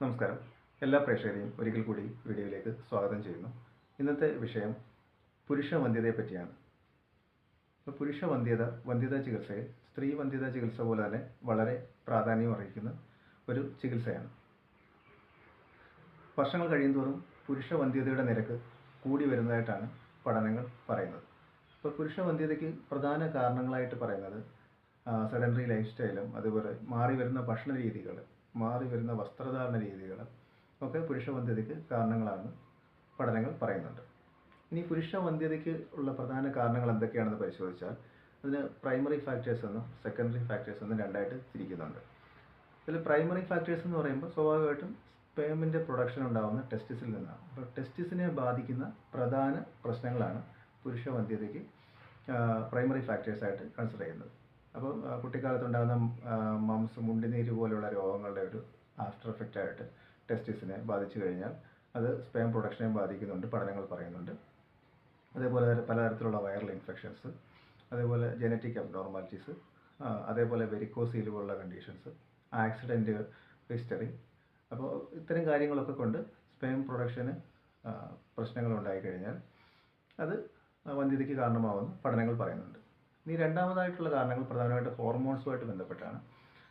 നമസ്കാരം. എല്ലാ പ്രേക്ഷകരെയും ഒരിക്കൽ കൂടി വീഡിയോയിലേക്ക് സ്വാഗതം ചെയ്യുന്നു. ഇന്നത്തെ വിഷയം പുരുഷ വന്ധ്യതയെ പറ്റിയാണ്. ഇപ്പോൾ പുരുഷ വന്ധ്യത വന്ധ്യതാ ചികിത്സയിൽ സ്ത്രീ വന്ധ്യതാ ചികിത്സ പോലെ തന്നെ വളരെ പ്രാധാന്യം അർഹിക്കുന്ന ഒരു ചികിത്സയാണ്. വർഷങ്ങൾ കഴിയുന്തോറും പുരുഷ വന്ധ്യതയുടെ നിരക്ക് കൂടി വരുന്നതായിട്ടാണ് പഠനങ്ങൾ പറയുന്നത്. ഇപ്പോൾ പുരുഷ വന്ധ്യതയ്ക്ക് പ്രധാന കാരണങ്ങളായിട്ട് പറയുന്നത് സെഡൻഡറി ലൈഫ് സ്റ്റൈലും അതുപോലെ മാറി വരുന്ന ഭക്ഷണ രീതികൾ മാറി വരുന്ന വസ്ത്രധാരണ രീതികൾ ഒക്കെ പുരുഷ വന്ധ്യതയ്ക്ക് കാരണങ്ങളാണ് പഠനങ്ങൾ പറയുന്നുണ്ട്. ഇനി പുരുഷ വന്ധ്യതയ്ക്ക് ഉള്ള പ്രധാന കാരണങ്ങൾ എന്തൊക്കെയാണെന്ന് പരിശോധിച്ചാൽ അതിന് പ്രൈമറി ഫാക്ടേഴ്സ് എന്നും സെക്കൻഡറി ഫാക്ടേഴ്സ് എന്നും രണ്ടായിട്ട് തിരിക്കുന്നുണ്ട്. ഇതിൽ പ്രൈമറി ഫാക്ടേഴ്സ് എന്ന് പറയുമ്പോൾ സ്വാഭാവികമായിട്ടും സ്പേമിന്റെ പ്രൊഡക്ഷൻ ഉണ്ടാകുന്ന ടെസ്റ്റിസിൽ നിന്നാണ്. അപ്പോൾ ടെസ്റ്റിസിനെ ബാധിക്കുന്ന പ്രധാന പ്രശ്നങ്ങളാണ് പുരുഷ വന്ധ്യതയ്ക്ക് പ്രൈമറി ഫാക്ടേഴ്സായിട്ട് കൺസിഡർ ചെയ്യുന്നത്. അപ്പോൾ കുട്ടിക്കാലത്ത് ഉണ്ടാകുന്ന മംസ് മുണ്ടിനീര് പോലുള്ള രോഗങ്ങളുടെ ആയിട്ട് ടെസ്റ്റിസിനെ ബാധിച്ചു കഴിഞ്ഞാൽ അത് സ്പേം പ്രൊഡക്ഷനെ ബാധിക്കുന്നുണ്ട് പഠനങ്ങൾ പറയുന്നുണ്ട്. അതേപോലെ പലതരത്തിലുള്ള വൈറൽ ഇൻഫെക്ഷൻസ് അതേപോലെ ജനറ്റിക് അബ്നോർമാലിറ്റീസ് അതേപോലെ വെരിക്കോസീൽ പോലുള്ള കണ്ടീഷൻസ് ആക്സിഡന്റ് ഹിസ്റ്ററി അപ്പോൾ ഇത്തരം കാര്യങ്ങളൊക്കെ കൊണ്ട് സ്പേം പ്രൊഡക്ഷന് പ്രശ്നങ്ങൾ ഉണ്ടായിക്കഴിഞ്ഞാൽ അത് വന്ധ്യതയ്ക്ക് കാരണമാവുമെന്ന് പഠനങ്ങൾ പറയുന്നുണ്ട്. ഇനി രണ്ടാമതായിട്ടുള്ള കാരണങ്ങൾ പ്രധാനമായിട്ട് ഹോർമോൺസുമായിട്ട് ബന്ധപ്പെട്ടാണ്.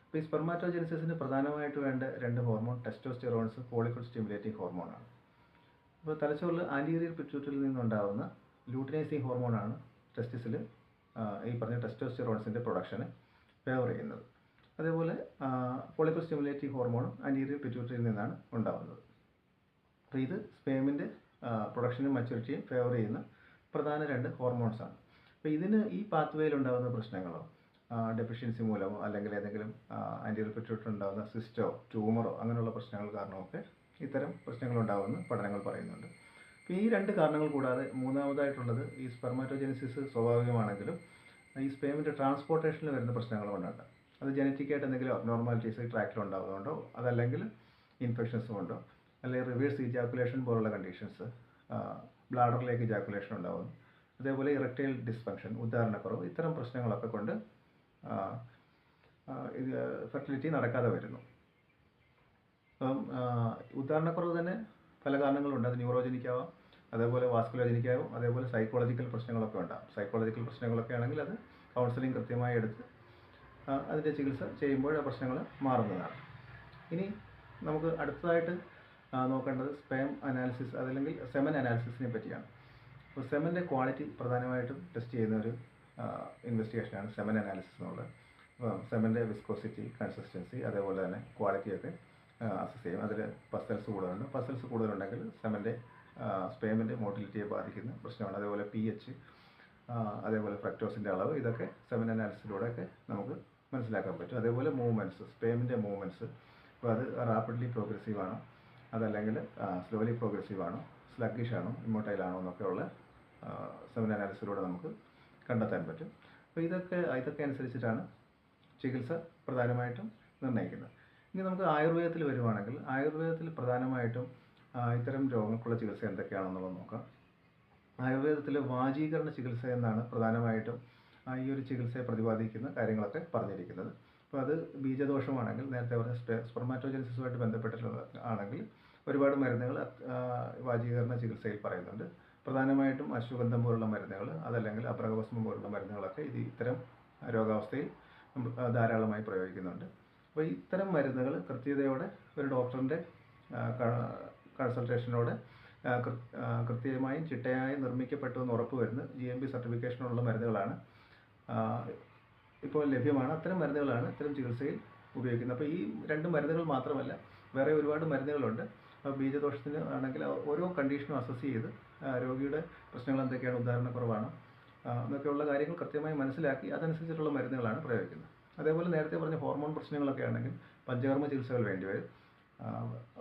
അപ്പോൾ ഈ സ്പെർമാറ്റോജെനിസിന് പ്രധാനമായിട്ട് വേണ്ട രണ്ട് ഹോർമോൺ ടെസ്റ്റോസ്റ്റിറോൺസ് പോളിക്കൽ സ്റ്റിമുലേറ്റിംഗ് ഹോർമോണാണ് അപ്പോൾ തലച്ചോറിൽ ആന്റീരിയർ പിറ്റ്യൂട്ടറിൽ നിന്നുണ്ടാകുന്ന ലൂട്ടിനൈസിങ് ഹോർമോണാണ് ടെസ്റ്റിസിൽ ഈ പറഞ്ഞ ടെസ്റ്റോസ്റ്റിറോൺസിന്റെ പ്രൊഡക്ഷന് ഫേവർ ചെയ്യുന്നത്. അതേപോലെ പോളിക്കൽ സ്റ്റിമുലേറ്റിംഗ് ഹോർമോണും ആന്റീരിയർ പിറ്റ്യൂട്ടറിയിൽ നിന്നാണ് ഉണ്ടാകുന്നത് അപ്പോൾ ഇത് സ്പേമിന്റെ പ്രൊഡക്ഷനും മച്യൂരിറ്റിയും ഫേവർ ചെയ്യുന്ന പ്രധാന രണ്ട് ഹോർമോൺസാണ് അപ്പോൾ ഇതിന് ഈ പാത്വേയിൽ ഉണ്ടാകുന്ന പ്രശ്നങ്ങളോ ഡെഫിഷ്യൻസി മൂലമോ അല്ലെങ്കിൽ ഏതെങ്കിലും ആന്റിയർ പിറ്റ്യൂട്ടറി ഉണ്ടാകുന്ന സിസ്റ്റോ ട്യൂമറോ അങ്ങനെയുള്ള പ്രശ്നങ്ങൾ കാരണമൊക്കെ ഇത്തരം പ്രശ്നങ്ങൾ ഉണ്ടാകുമെന്ന് പഠനങ്ങൾ പറയുന്നുണ്ട്. ഈ രണ്ട് കാരണങ്ങൾ കൂടാതെ മൂന്നാമതായിട്ടുള്ളത് ഈ സ്പെർമാറ്റോജെനിസിസ് സ്വാഭാവികമാണെങ്കിലും ഈ സ്പേമിന്റെ ട്രാൻസ്പോർട്ടേഷനിൽ വരുന്ന പ്രശ്നങ്ങൾ കൊണ്ടുണ്ട് അത് ജനറ്റിക്കായിട്ട് എന്തെങ്കിലും അബ്നോർമാലിറ്റീസ് ട്രാക്കിൽ ഉണ്ടാകുന്നതുകൊണ്ടോ അതല്ലെങ്കിൽ ഇൻഫെക്ഷൻസ് കൊണ്ടോ അല്ലെങ്കിൽ റിവേഴ്സ് ഇജാക്കുലേഷൻ പോലുള്ള കണ്ടീഷൻസ് ബ്ലാഡറിലേക്ക് ഇജാക്കുലേഷൻ ഉണ്ടാകുന്നു അതേപോലെ ഇറക്റ്റൈൽ ഡിസ്ഫങ്ഷൻ ഉദാഹരണക്കുറവ് ഇത്തരം പ്രശ്നങ്ങളൊക്കെ കൊണ്ട് ഇത് ഫെർട്ടിലിറ്റി നടക്കാതെ വരുന്നു. അപ്പം ഉദാഹരണക്കുറവ് തന്നെ പല കാരണങ്ങളുണ്ട്. അത് ന്യൂറോജനിക് ആവാം അതേപോലെ വാസ്കുലോജനിക് ആവും അതേപോലെ സൈക്കോളജിക്കൽ പ്രശ്നങ്ങളൊക്കെ ഉണ്ടാകും സൈക്കോളജിക്കൽ പ്രശ്നങ്ങളൊക്കെ ആണെങ്കിൽ അത് കൗൺസിലിംഗ് കൃത്യമായി എടുത്ത് അതിന്റെ ചികിത്സ ചെയ്യുമ്പോൾ ആ പ്രശ്നങ്ങൾ മാറുന്നതാണ്. ഇനി നമുക്ക് അടുത്തതായിട്ട് നോക്കേണ്ടത് സ്പേം അനാലിസിസ് അതല്ലെങ്കിൽ സെമൻ അനാലിസിസിനെ പറ്റിയാണ്. അപ്പോൾ സെമന്റെ ക്വാളിറ്റി പ്രധാനമായിട്ടും ടെസ്റ്റ് ചെയ്യുന്ന ഒരു ഇൻവെസ്റ്റിഗേഷനാണ് സെമൻ അനാലിസിസ് എന്നുള്ളത്. അപ്പം സെമന്റെ വിസ്കോസിറ്റി കൺസിസ്റ്റൻസി അതേപോലെ തന്നെ ക്വാളിറ്റിയൊക്കെ അസസ് ചെയ്യും. അതിൽ പസൽസ് കൂടുതലുണ്ട്. പസൽസ് കൂടുതലുണ്ടെങ്കിൽ സെമന്റെ സ്പേമിന്റെ മോട്ടിലിറ്റിയെ ബാധിക്കുന്ന പ്രശ്നമാണ്. അതേപോലെ പി എച്ച് അതേപോലെ ഫ്രക്ടോസിന്റെ അളവ് ഇതൊക്കെ സെമൻ അനാലിസിലൂടെയൊക്കെ നമുക്ക് മനസ്സിലാക്കാൻ പറ്റും. അതേപോലെ മൂവ്മെന്റ്സ് സ്പേമിന്റെ മൂവ്മെന്റ്സ് അപ്പോൾ അത് റാപ്പിഡ്ലി പ്രോഗ്രസീവ് ആണോ? അതല്ലെങ്കിൽ സ്ലോലി പ്രോഗ്രസീവ് ആണോ? സ്ലഗ്ഗിഷ് ആണോ? ഇമ്മോട്ടൈൽ ആണോ? എന്നൊക്കെയുള്ള സെമൻ അനാലിസിലൂടെ നമുക്ക് കണ്ടെത്താൻ പറ്റും. അപ്പോൾ ഇതൊക്കെ ഇതൊക്കെ അനുസരിച്ചിട്ടാണ് ചികിത്സ പ്രധാനമായിട്ടും നിർണയിക്കുന്നത്. ഇനി നമുക്ക് ആയുർവേദത്തിൽ വരുവാണെങ്കിൽ ആയുർവേദത്തിൽ പ്രധാനമായിട്ടും ഇത്തരം രോഗങ്ങൾക്കുള്ള ചികിത്സ എന്തൊക്കെയാണെന്നുള്ളത് നോക്കാം. ആയുർവേദത്തിൽ വാചീകരണ ചികിത്സ എന്നാണ് പ്രധാനമായിട്ടും ഈ ഒരു ചികിത്സയെ പ്രതിപാദിക്കുന്ന കാര്യങ്ങളൊക്കെ പറഞ്ഞിരിക്കുന്നത്. അപ്പോൾ അത് ബീജദോഷമാണെങ്കിൽ നേരത്തെ പറഞ്ഞ സ്പെ സ്പെർമാറ്റോജൻസിസുമായിട്ട് ബന്ധപ്പെട്ടിട്ടുള്ള ആണെങ്കിൽ ഒരുപാട് മരുന്നുകൾ വാചീകരണ ചികിത്സയിൽ പറയുന്നുണ്ട്. പ്രധാനമായിട്ടും അശ്വഗന്ധം പോലുള്ള മരുന്നുകൾ അതല്ലെങ്കിൽ അപ്രകഭസ്മം പോലുള്ള മരുന്നുകളൊക്കെ ഇത് ഇത്തരം രോഗാവസ്ഥയിൽ നമ്മൾ ധാരാളമായി പ്രയോഗിക്കുന്നുണ്ട്. അപ്പോൾ ഇത്തരം മരുന്നുകൾ കൃത്യതയോടെ ഒരു ഡോക്ടറിന്റെ കൺസൾട്ടേഷനോടെ കൃത്യമായും ചിട്ടയായും നിർമ്മിക്കപ്പെട്ടു എന്ന് ഉറപ്പ് വരുന്ന ജി എം ബി സർട്ടിഫിക്കേഷനുള്ള മരുന്നുകളാണ് ഇപ്പോൾ ലഭ്യമാണ്. അത്തരം മരുന്നുകളാണ് ഇത്തരം ചികിത്സയിൽ ഉപയോഗിക്കുന്നത്. അപ്പോൾ ഈ രണ്ട് മരുന്നുകൾ മാത്രമല്ല വേറെ ഒരുപാട് മരുന്നുകളുണ്ട്. അപ്പോൾ ബീജദോഷത്തിന് ആണെങ്കിൽ ഓരോ കണ്ടീഷനും അസസ് ചെയ്ത് രോഗിയുടെ പ്രശ്നങ്ങൾ എന്തൊക്കെയാണ്? ഉദാഹരണ ഉദാഹരണക്കുറവാണ് എന്നൊക്കെയുള്ള കാര്യങ്ങൾ കൃത്യമായി മനസ്സിലാക്കി അതനുസരിച്ചിട്ടുള്ള മരുന്നുകളാണ് പ്രയോഗിക്കുന്നത്. അതേപോലെ നേരത്തെ പറഞ്ഞ ഹോർമോൺ പ്രശ്നങ്ങളൊക്കെ ആണെങ്കിൽ പഞ്ചകർമ്മ ചികിത്സകൾ വേണ്ടിവരും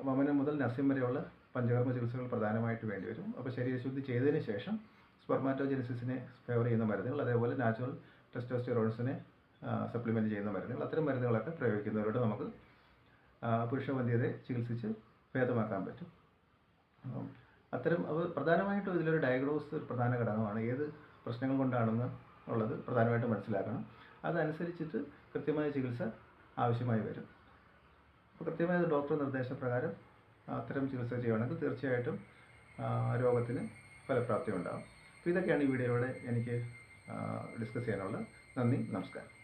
വമനം മുതൽ നസ്യം വരെയുള്ള പഞ്ചകർമ്മ ചികിത്സകൾ പ്രധാനമായിട്ട് വേണ്ടിവരും അപ്പോൾ ശരീരശുദ്ധി ചെയ്തതിന് ശേഷം സ്പെർമാറ്റോജെനിസിസിനെ ഫേവർ ചെയ്യുന്ന മരുന്നുകൾ അതേപോലെ നാച്ചുറൽ ടെസ്റ്റോസ്റ്റിറോൺസിനെ സപ്ലിമെന്റ് ചെയ്യുന്ന മരുന്നുകൾ അത്തരം മരുന്നുകളൊക്കെ പ്രയോഗിക്കുന്നവരോട് നമുക്ക് പുരുഷവന്ധ്യതയെ ചികിത്സിച്ച് ഭേദമാക്കാൻ പറ്റും. അത്തരം അത് പ്രധാനമായിട്ടും ഇതിലൊരു ഡയഗ്നോസ് ഒരു പ്രധാന ഘടകമാണ്. ഏത് പ്രശ്നങ്ങൾ കൊണ്ടാണെന്ന് ഉള്ളത് പ്രധാനമായിട്ട് മനസ്സിലാക്കണം. അതനുസരിച്ചിട്ട് കൃത്യമായ ചികിത്സ ആവശ്യമായി വരും. അപ്പോൾ കൃത്യമായ ഡോക്ടർ നിർദ്ദേശപ്രകാരം അത്തരം ചികിത്സ ചെയ്യുകയാണെങ്കിൽ തീർച്ചയായിട്ടും രോഗത്തിന് ഫലപ്രാപ്തി ഉണ്ടാകും അപ്പോൾ ഇതൊക്കെയാണ് ഈ വീഡിയോയിലൂടെ എനിക്ക് ഡിസ്കസ് ചെയ്യാനുള്ളത്. നന്ദി നമസ്കാരം.